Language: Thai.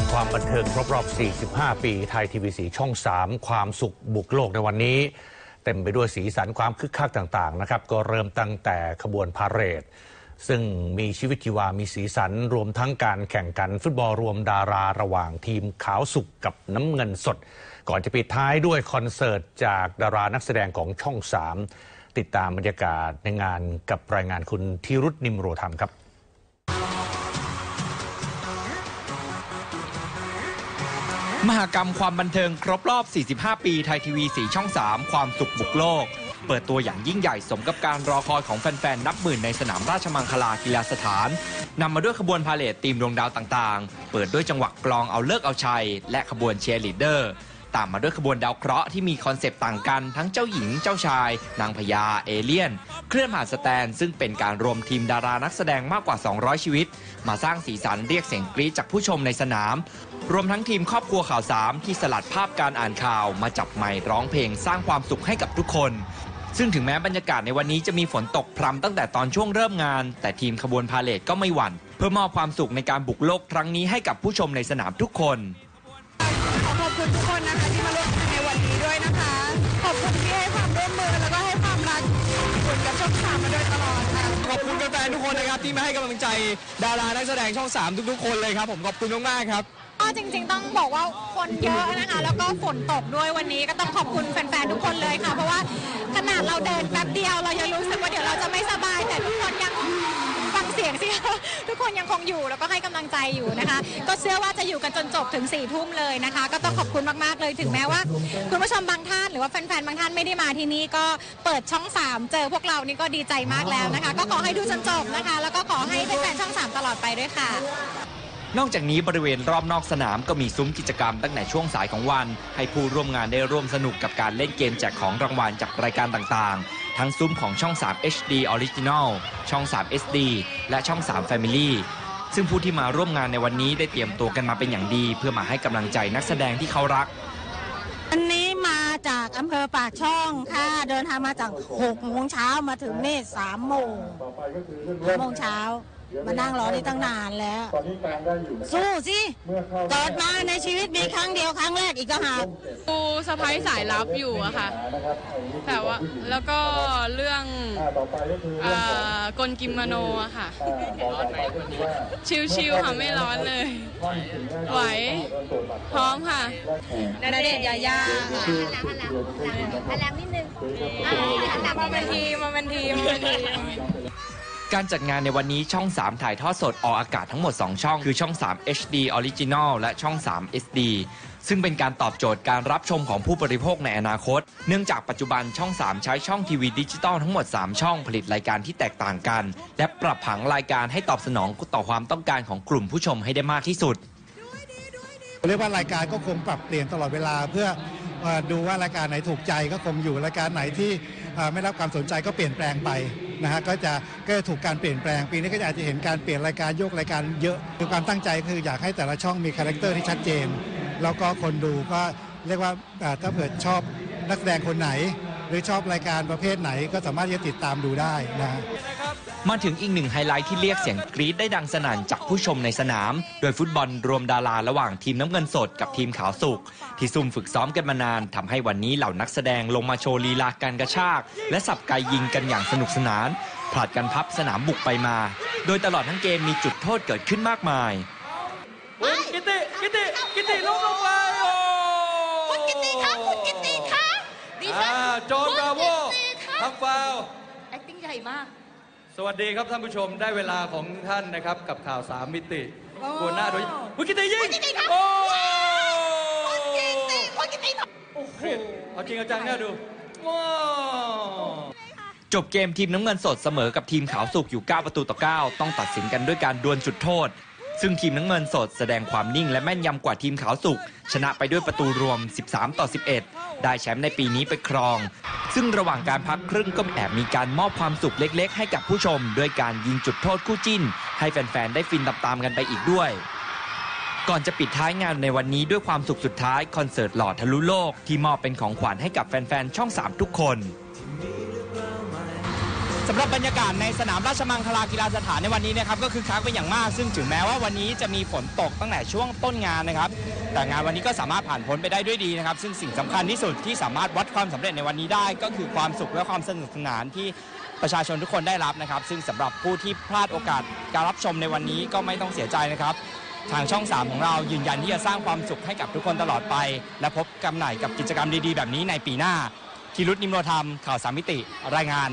กับความบันเทิงครบรอบ 45 ปี ไทยทีวีสีช่อง 3 ความสุขบุกโลกในวันนี้ เต็มไปด้วยสีสันความคึกคักต่างๆนะครับก็เริ่มตั้งแต่ขบวนพาเหรด ซึ่งมีชีวิตชีวามีสีสันรวมทั้งการแข่งขันฟุตบอลรวมดาราระหว่างทีมขาวสุกกับน้ำเงินสด ก่อนจะปิดท้ายด้วยคอนเสิร์ตจากดารานักแสดงของช่อง 3 ติดตามบรรยากาศในงานกับรายงานคุณธีรุษนิมโรธรรมครับ มหากรรมความบันเทิงครบรอบ 45 ปีไทยทีวีสีช่อง 3 ความสุขบุกโลก เปิดตัวอย่างยิ่งใหญ่สมกับการรอคอยของแฟน ๆ นับหมื่นในสนามราชมังคลากีฬาสถานนำมาด้วยขบวนพาเลทตีมดวงดาวต่างๆ เปิดด้วยจังหวะกลองเอาเลิกเอาชัย และขบวนเชียร์ลีดเดอร์ ตามมาด้วยขบวนดาวเคราะห์ที่มีคอนเซปต์ต่างกันทั้งเจ้าหญิงเจ้าชาย นางพญาเอเลี่ยน เคลื่อนผ่านสแตน ซึ่งเป็นการรวมทีมดารานักแสดงมากกว่า 200 ชีวิต มาสร้างสีสันเรียกเสียงกรี๊ดจากผู้ชมในสนาม รวมทั้งทีมครอบครัวข่าวสามที่สลัดภาพการอ่านข่าว มาจับไมค์ร้องเพลงสร้างความสุขให้กับทุกคนซึ่งถึงแม้บรรยากาศในวันนี้จะมีฝนตกพรำตั้งแต่ตอนช่วงเริ่มงาน แต่ทีมขบวนพาเลทก็ไม่หวั่น เพื่อมอบความสุขในการบุกโลกครั้งนี้ให้กับผู้ชมในสนามทุกคน ช่องสามมาโดยตลอดค่ะขอบคุณแฟนๆทุกคนนะครับที่มาให้กำลังใจดารานักแสดงช่อง3ทุกๆ คนเลยครับผมขอบคุณมากๆครับ ก็จริงๆต้องบอกว่าคนเยอะนะคะ แล้วก็ฝนตกด้วยวันนี้ก็ต้องขอบคุณแฟนๆทุกคนเลยค่ะ เพราะว่าขนาดเราเดินแป๊บเดียวเรายังรู้สึกว่าเดี๋ยวเราจะไม่สบายแต่ทุกคนยัง ทุกคนยังคงอยู่แล้วก็ให้กำลังใจอยู่นะคะ ก็เชื่อว่าจะอยู่กันจนจบถึง4ี่ทุ่มเลยนะคะ ก็ต้องขอบคุณมากๆเลยถึงแม้ว่า คุณผู้ชมบางท่านหรือว่าแฟนๆบางท่านไม่ได้มาที่นี่ก็เปิดช่อง 3 เจอพวกเรานี่ก็ดีใจมากแล้วนะคะ ก็ขอให้ดูจนจบนะคะ แล้วก็ขอให้แฟนๆช่อง 3 ตลอดไปด้วยค่ะ นอกจากนี้บริเวณรอบนอกสนามก็มีซุ้มกิจกรรมตั้งแต่ช่วงสายของวัน ให้ผู้ร่วมงานได้ร่วมสนุกกับการเล่นเกมแจกของรางวัลจากรายการต่างๆ ทั้งซุ้มของช่อง 3 HD Original ช่อง 3 SD และช่อง 3 Family ซึ่งผู้ที่มาร่วมงานในวันนี้ได้เตรียมตัวกันมาเป็นอย่างดี เพื่อมาให้กำลังใจนักแสดงที่เขารักวันนี้มาจากอำเภอปากช่องค่ะ เดินทางมาจาก6โมงเช้ามาถึงนี่3โมง5โมงเช้า มานั่งรอนี่ตั้งนานแล้วสู้สิเกิดมาในชีวิตมีครั้งเดียวครั้งแรกอีกต่างหากดูสะพ้ายสายลับอยู่อะค่ะแต่ว่าแล้วก็เรื่องเอ่อกลกิมโนอะค่ะชิวๆค่ะไม่ร้อนเลยไหว พร้อมค่ะ ณเดชน์ยาย่าค่ะมาเป็นทีมมาเป็นทีมมาเป็นทีม การจัดงานในวันนี้ช่อง 3 ถ่ายทอดสดออกอากาศทั้งหมด 2 ช่อง คือช่อง 3 HD Original และช่อง 3 SD ซึ่งเป็นการตอบโจทย์การรับชมของผู้บริโภคในอนาคต เนื่องจากปัจจุบันช่อง 3 ใช้ช่องทีวีดิจิตอลทั้งหมด 3 ช่องผลิตรายการที่แตกต่างกัน และปรับผังรายการให้ตอบสนองต่อความต้องการของกลุ่มผู้ชมให้ได้มากที่สุด เรียกว่ารายการก็คงปรับเปลี่ยนตลอดเวลาเพื่อดูว่ารายการไหนถูกใจก็คงอยู่รายการไหนที่ ไม่รับความสนใจก็เปลี่ยนแปลงไปนะฮะก็จะก็จะถูกการเปลี่ยนแปลงปีนี้ก็อาจจะเห็นการเปลี่ยนรายการยกรายการเยอะคือความตั้งใจคืออยากให้แต่ละช่องมีคาแรคเตอร์ที่ชัดเจน แล้วก็คนดูก็เรียกว่าถ้าเผื่อชอบนักแสดงคนไหน หรือชอบรายการประเภทไหนก็สามารถที่จะติดตามดูได้นะฮะ มาถึงอีกหนึ่งไฮไลท์ที่เรียกเสียงกรี๊ดได้ดังสนั่นจากผู้ชมในสนาม โดยฟุตบอลรวมดาราระหว่างทีมน้ำเงินสดกับทีมขาวสุก ที่ซุ่มฝึกซ้อมกันมานานทำให้วันนี้เหล่านักแสดงลงมาโชว์ลีลาการกระชาก และสับไกยิงกันอย่างสนุกสนาน ผลัดกันพับสนามบุกไปมา โดยตลอดทั้งเกมมีจุดโทษเกิดขึ้นมากมายกิติกิติกิติลงลงไปโอ้คุณกิติคะคุณกิติคะดิฉันอ่าโจนบราโวคุณกิติคะทำฟาวล์ acting ใหญ่มาก สวัสดีครับท่านผู้ชมได้เวลาของท่านนะครับ กับข่าว3มิติโอ้กวนหน้าโดยคุณกิติยิงคุณกิติครับโอ้คุณกิติคุณกิติเครียดเอาจริงเอาจังน่าดูว้าวจบเกมทีมน้ำเงินสดเสมอกับทีมขาวสุกอยู่ 9 ประตูต่อ 9 ต้องตัดสินกันด้วยการดวลจุดโทษ ซึ่งทีมน้ำเงินสดแสดงความนิ่งและแม่นยำกว่าทีมขาวสุก ชนะไปด้วยประตูรวม 13 ต่อ 11 ได้แชมป์ในปีนี้ไปครอง ซึ่งระหว่างการพักครึ่งก็แอบมีการมอบความสุขเล็ก ๆ ให้กับผู้ชม ด้วยการยิงจุดโทษคู่จิ้น ให้แฟน ๆ ได้ฟินตามๆกันไปอีกด้วยก่อนจะปิดท้ายงานในวันนี้ด้วยความสุขสุดท้ายคอนเสิร์ตหล่อทะลุโลกที่มอบเป็นของขวัญให้กับแฟน ๆ ช่อง 3 ทุกคน สำหรับบรรยากาศในสนามราชมังคลากีฬาสถานในวันนี้นะครับก็คือคักเป็นอย่างมาก ซึ่งถึงแม้ว่าวันนี้จะมีฝนตกตั้งแต่ช่วงต้นงานนะครับ แต่งานวันนี้ก็สามารถผ่านพ้นไปได้ด้วยดีนะครับ ซึ่งสิ่งสำคัญที่สุดที่สามารถวัดความสำเร็จในวันนี้ได้ ก็คือความสุขและความสนุกสนานที่ประชาชนทุกคนได้รับนะครับ ซึ่งสำหรับผู้ที่พลาดโอกาสการรับชมในวันนี้ก็ไม่ต้องเสียใจนะครับทางช่อง 3 ของเรายืนยันที่จะสร้างความสุขให้กับทุกคนตลอดไป และพบกันใหม่กับกิจกรรมดีๆ แบบนี้ในปีหน้าทีรุตนิมโรธรรมข่าวสามมิติรายงาน